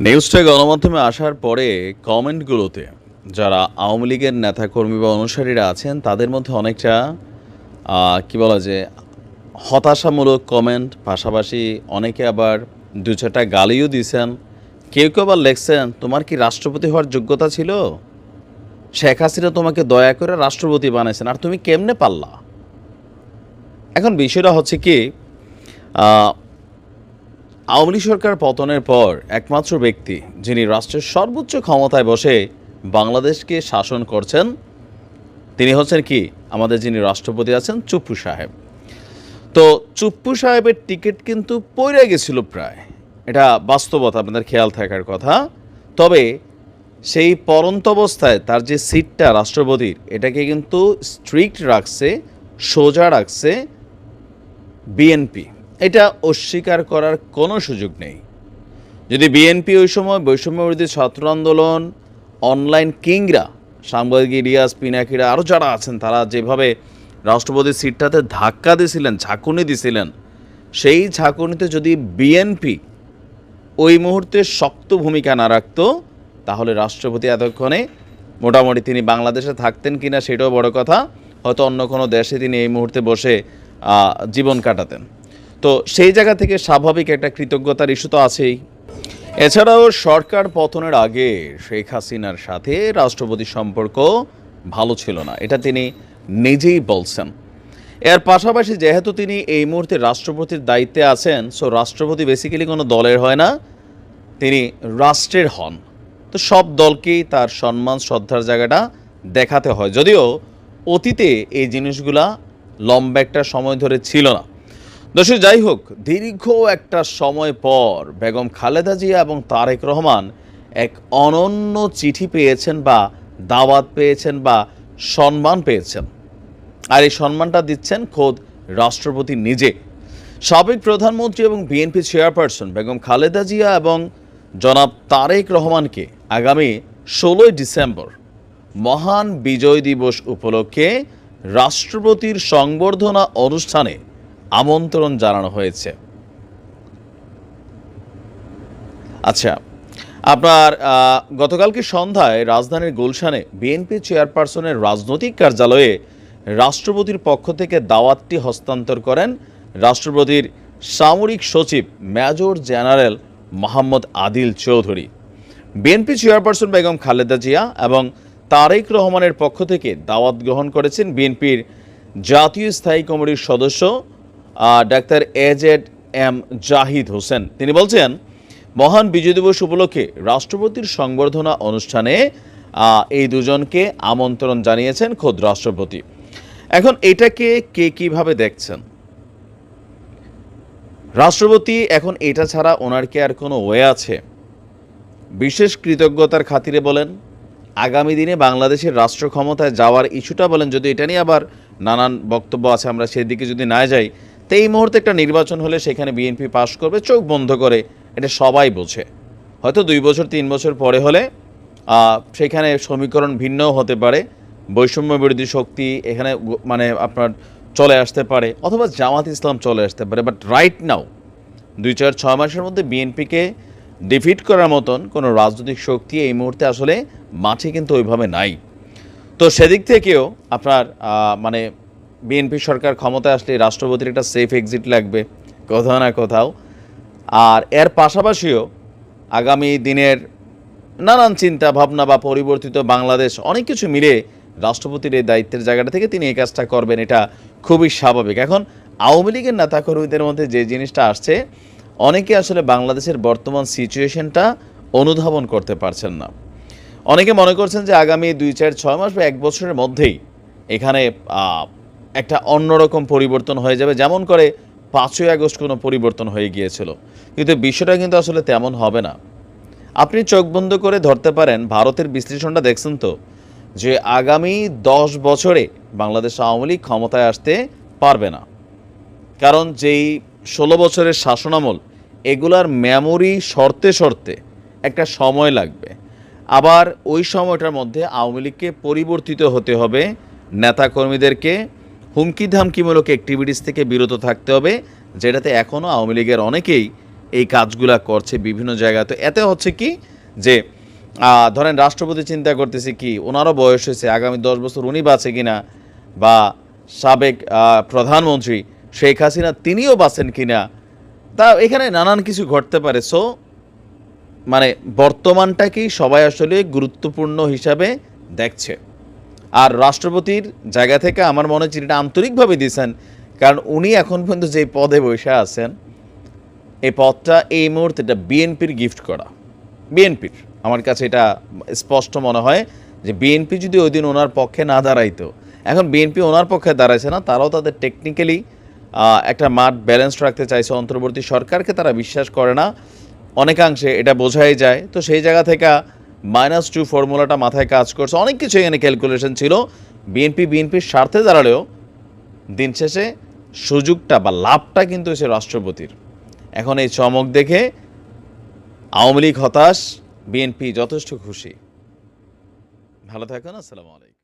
নিউজটা গণমাধ্যমে আসার পরে কমেন্টগুলোতে যারা আওয়ামী লীগের নেতাকর্মী বা অনুসারীরা আছেন, তাদের মধ্যে অনেকটা কি বলা যে হতাশামূলক কমেন্ট, পাশাপাশি অনেকে আবার দু চারটা গালিও দিয়েছেন কেউ কেউ আবার লেখছেন, তোমার কি রাষ্ট্রপতি হওয়ার যোগ্যতা ছিল? শেখ হাসিনা তোমাকে দয়া করে রাষ্ট্রপতি বানাইছেন, আর তুমি কেমনে পারলা? এখন বিষয়টা হচ্ছে কি আওয়ামী সরকার পতনের পর একমাত্র ব্যক্তি, যিনি রাষ্ট্রের সর্বোচ্চ ক্ষমতায় বসে বাংলাদেশকে শাসন করছেন, তিনি হচ্ছেন কি? আমাদের যিনি রাষ্ট্রপতি আছেন চুপ্পু সাহেব। তো চুপ্পু সাহেবের টিকিট কিন্তু পড়ে গেছিল প্রায়। এটা বাস্তবতা, আপনাদের খেয়াল থাকার কথা। তবে সেই পরন্ত অবস্থায় তার যে সিটটা রাষ্ট্রপতির, এটাকে কিন্তু স্ট্রিক্ট রাখছে, সোজা রাখছে বিএনপি। এটা অস্বীকার করার কোনো সুযোগ নেই। যদি বিএনপি ওই সময় বৈষম্যবিরোধী ছাত্র আন্দোলন অনলাইন কিংরা, সাংবাদিক ইলিয়াস, পিনাকিরা আরও যারা আছেন, তারা যেভাবে রাষ্ট্রপতির সিটটাতে ধাক্কা দিয়েছিলেন, ঝাঁকুনি দিছিলেন সেই ঝাঁকুনিতে যদি বিএনপি ওই মুহূর্তে শক্ত ভূমিকা না রাখতো, তাহলে রাষ্ট্রপতি এতক্ষণে মোটামুটি তিনি বাংলাদেশে থাকতেন কিনা, সেটাও বড় কথা। হয়তো অন্য কোনো দেশে তিনি এই মুহূর্তে বসে জীবন কাটাতেন। তো সেই জায়গা থেকে স্বাভাবিক একটা কৃতজ্ঞতার ইস্যু তো আছেই। এছাড়াও সরকার পতনের আগে শেখ হাসিনার সাথে রাষ্ট্রপতির সম্পর্ক ভালো ছিল না, এটা তিনি নিজেই বলছেন। এর পাশাপাশি যেহেতু তিনি এই মুহূর্তে রাষ্ট্রপতির দায়িত্বে আছেন সো রাষ্ট্রপতি বেসিক্যালি কোনো দলের হয় না, তিনি রাষ্ট্রের হন। তো সব দলকেই তার সম্মান, শ্রদ্ধার জায়গাটা দেখাতে হয়। যদিও অতীতে এই জিনিসগুলা লম্বা একটা সময় ধরে ছিল না। দর্শক, যাই হোক, দীর্ঘ একটা সময় পর বেগম খালেদা জিয়া এবং তারেক রহমান এক অনন্য চিঠি পেয়েছেন বা দাওয়াত পেয়েছেন বা সম্মান পেয়েছেন। আর এই সম্মানটা দিচ্ছেন খোদ রাষ্ট্রপতি নিজে। সাবেক প্রধানমন্ত্রী এবং বিএনপি চেয়ারপারসন বেগম খালেদা জিয়া এবং জনাব তারেক রহমানকে আগামী ষোলোই ডিসেম্বর মহান বিজয় দিবস উপলক্ষে রাষ্ট্রপতির সংবর্ধনা অনুষ্ঠানে আমন্ত্রণ জানানো হয়েছে। আচ্ছা আপনার গতকালকে সন্ধ্যায় রাজধানীর গুলশানে বিএনপি চেয়ারপারসনের রাজনৈতিক কার্যালয়ে রাষ্ট্রপতির পক্ষ থেকে দাওয়াতটি হস্তান্তর করেন রাষ্ট্রপতির সামরিক সচিব major general Mohammad Adil Chowdhury. BNP chairperson Begum Khaleda Zia এবং তারেক রহমানের পক্ষ থেকে দাওয়াত গ্রহণ করেছেন বিএনপির জাতীয় স্থায়ী কমিটির সদস্য doctor A Z M Zahid Hossain. তিনি বলছেন, মহান বিজয় দিবস উপলক্ষে রাষ্ট্রপতির সংবর্ধনা অনুষ্ঠানে এই দুজনকে আমন্ত্রণ জানিয়েছেন খোদ রাষ্ট্রপতি। এখন এটাকে কে কীভাবে দেখছেন? রাষ্ট্রপতি এখন এটা ছাড়া ওনার কি আর কোনো ওয়ে আছে? বিশেষ কৃতজ্ঞতার খাতিরে বলেন, আগামী দিনে বাংলাদেশের রাষ্ট্র ক্ষমতায় যাওয়ার ইস্যুটা বলেন। যদি এটা নিয়ে আবার নানান বক্তব্য আছে, আমরা সেদিকে যদি না যাই তো এই মুহূর্তে একটা নির্বাচন হলে সেখানে বিএনপি পাশ করবে, চোখ বন্ধ করে, এটা সবাই বোঝে। হয়তো দুই বছর, তিন বছর পরে হলে সেখানে সমীকরণ ভিন্নও হতে পারে, বৈষম্য বিরোধী শক্তি এখানে মানে আপনার চলে আসতে পারে, অথবা জামাত ইসলাম চলে আসতে পারে বাট রাইট নাও দুই চার ছয় মাসের মধ্যে বিএনপিকে ডিফিট করার মতন কোনো রাজনৈতিক শক্তি এই মুহূর্তে আসলে মাঠে কিন্তু ওইভাবে নাই। তো সেদিক থেকেও আপনার মানে বিএনপি সরকার ক্ষমতায় আসলে রাষ্ট্রপতির একটা সেফ এক্সিট লাগবে, কোথাও না কোথাও। আর এর পাশাপাশিও আগামী দিনের নানান চিন্তা ভাবনা বা পরিবর্তিত বাংলাদেশ, অনেক কিছু মিলে রাষ্ট্রপতির এই দায়িত্বের জায়গাটা থেকে তিনি এই কাজটা করবেন, এটা খুবই স্বাভাবিক। এখন আওয়ামী লীগের নেতাকর্মীদের মধ্যে যে জিনিসটা আসছে, অনেকে আসলে বাংলাদেশের বর্তমান সিচুয়েশনটা অনুধাবন করতে পারছেন না। অনেকে মনে করছেন যে আগামী দুই, চার, ছয় মাস বা এক বছরের মধ্যেই এখানে একটা অন্যরকম পরিবর্তন হয়ে যাবে। যেমন করে পাঁচই আগস্ট কোনো পরিবর্তন হয়ে গিয়েছিল। কিন্তু বিষয়টা কিন্তু আসলে তেমন হবে না। আপনি চোখ বন্ধ করে ধরতে পারেন, ভারতের বিশ্লেষণটা দেখছেন তো, যে আগামী দশ বছরে বাংলাদেশ আওয়ামী লীগ ক্ষমতায় আসতে পারবে না। কারণ যেই ষোলো বছরের শাসনামল, এগুলার মেমোরি শর্তে শর্তে একটা সময় লাগবে। আবার ওই সময়টার মধ্যে আওয়ামী লীগকে পরিবর্তিত হতে হবে, নেতাকর্মীদেরকে হুমকি ধামকিমূলক অ্যাক্টিভিটিস থেকে বিরত থাকতে হবে, যেটাতে এখনও আওয়ামী লীগের অনেকেই এই কাজগুলা করছে বিভিন্ন জায়গায়। তো এতে হচ্ছে কি যে ধরেন রাষ্ট্রপতি চিন্তা করতেছে কি, ওনারও বয়স হয়েছে, আগামী দশ বছর উনি বাঁচে কিনা, বা সাবেক প্রধানমন্ত্রী শেখ হাসিনা তিনিও বাঁচেন কিনা, তা এখানে নানান কিছু ঘটতে পারে। সো মানে বর্তমানটাকেই সবাই আসলে গুরুত্বপূর্ণ হিসাবে দেখছে। আর রাষ্ট্রপতির জায়গা থেকে আমার মনে হচ্ছে এটা আন্তরিকভাবে দিয়েছেন। কারণ উনি এখন পর্যন্ত যে পদে বসে আছেন, এই পদটা এই মুহূর্তে এটা বিএনপির গিফট করা। বিএনপির। আমার কাছে এটা স্পষ্ট মনে হয় যে বিএনপি যদি ওই দিন ওনার পক্ষে না দাঁড়াইতো, এখন বিএনপি ওনার পক্ষে দাঁড়াইছে না, তারাও তাদের টেকনিক্যালি একটা মাঠ ব্যালেন্স রাখতে চাইছে। অন্তর্বর্তী সরকারকে তারা বিশ্বাস করে না। অনেকাংশে এটা বোঝাই যায়। তো সেই জায়গা থেকে মাইনাস টু ফর্মুলাটা মাথায় কাজ করছে। অনেক কিছু এখানে ক্যালকুলেশন ছিল। বিএনপি বিএনপির স্বার্থে দাঁড়ালেও দিন শেষে সুযোগটা বা লাভটা কিন্তু সে রাষ্ট্রপতির। এখন এই চমক দেখে আওয়ামী লীগ হতাশ বিএনপি যথেষ্ট খুশি। ভালো থাকুন, আসসালামু আলাইকুম।